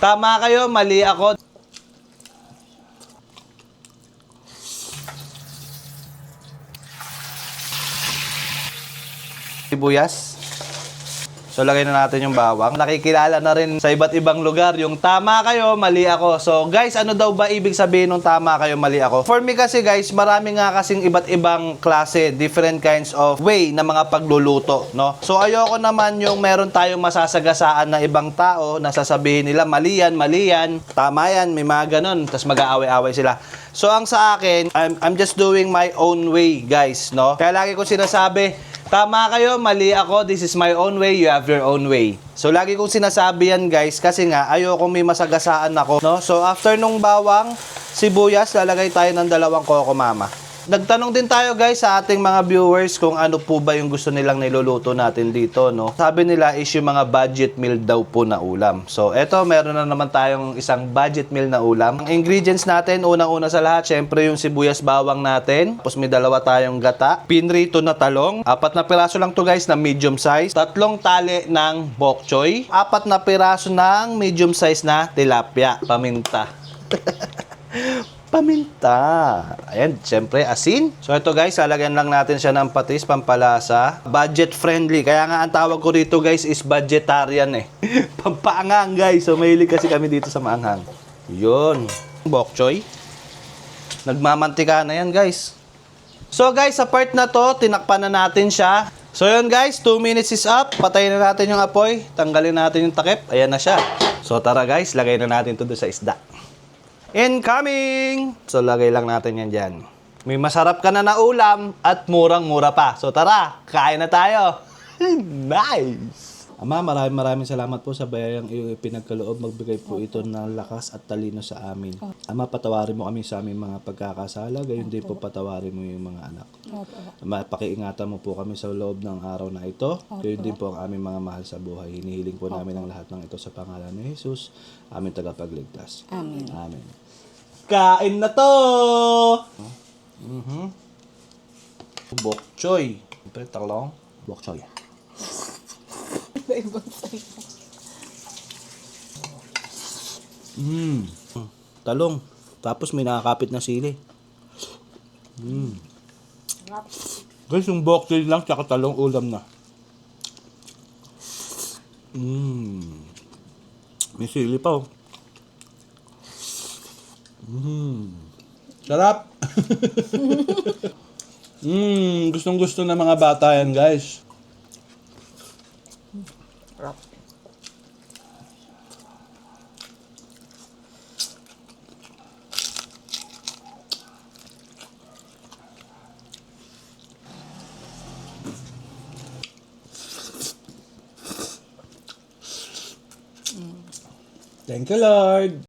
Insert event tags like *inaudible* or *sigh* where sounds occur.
Tama kayo, mali ako. Sibuyas. So, lagay na natin yung bawang. Nakikilala na rin sa iba't ibang lugar yung tama kayo, mali ako. So, guys, ano daw ba ibig sabihin ng tama kayo, mali ako? For me kasi, guys, marami nga kasing iba't ibang klase, different kinds of way na mga pagluluto, no? So, ayoko naman yung meron tayong masasagasaan na ibang tao na sasabihin nila, mali yan, mali yan, tama yan, may mga ganun, tapos mag-aaway-aaway sila. So, ang sa akin, I'm, I'm just doing my own way, guys, no? Kaya lagi ko sinasabi, Tama kayo, mali ako. This is my own way, you have your own way. So lagi kong sinasabi yan guys kasi nga ayoko may masagasaan ako, no? So after nung bawang, sibuyas, lalagay tayo ng dalawang koko mama. Nagtanong din tayo guys sa ating mga viewers kung ano po ba yung gusto nilang niluluto natin dito, no? Sabi nila is yung mga budget meal daw po na ulam. So eto, meron na naman tayong isang budget meal na ulam. Ang ingredients natin, unang-una sa lahat, syempre yung sibuyas bawang natin. Tapos may dalawa tayong gata, pinrito na talong, apat na piraso lang to guys na medium size, tatlong tali ng bok choy, apat na piraso ng medium size na tilapia, paminta. *laughs* paminta. Ayan, syempre, asin. So, ito guys, lalagyan lang natin siya ng patis, pampalasa. Budget friendly. Kaya nga, ang tawag ko rito guys is vegetarian eh. *laughs* Pampaangang guys. So, mahilig kasi kami dito sa maanghang. Yun. Bok choy. Nagmamantika na yan guys. So guys, sa part na to, tinakpan na natin siya. So yun guys, 2 minutes is up. Patayin na natin yung apoy. Tanggalin natin yung takip. Ayan na siya. So tara guys, lagay na natin to sa isda. Incoming! So lagay lang natin yan dyan. May masarap ka na na ulam at murang-mura pa. So tara, kain na tayo. *laughs* nice! Ama, maraming maraming salamat po sa bayayang iyong ipinagkaloob. Magbigay po ito ng lakas at talino sa amin. Ama, patawarin mo kami sa aming mga pagkakasala. Gayon din po patawarin mo yung mga anak. Ama, pakiingatan mo po kami sa loob ng araw na ito. Gayon din po ang aming mga mahal sa buhay. Hinihiling po namin ang lahat ng ito sa pangalan ni Jesus, aming tagapagligtas. Amen. Amen. Kain na to! Mhm. Bok choy. Siyempre, talong. Bok choy. Iba-ibang sa'yo. Mm. Talong. Tapos may nakakapit na sili. Mm. Guys, yung bok choy lang tsaka talong ulam na. Mm. May sili pa oh. Mm. Sarap! *laughs* mm, gustong gusto ng mga bata yan guys. Thank you Lord!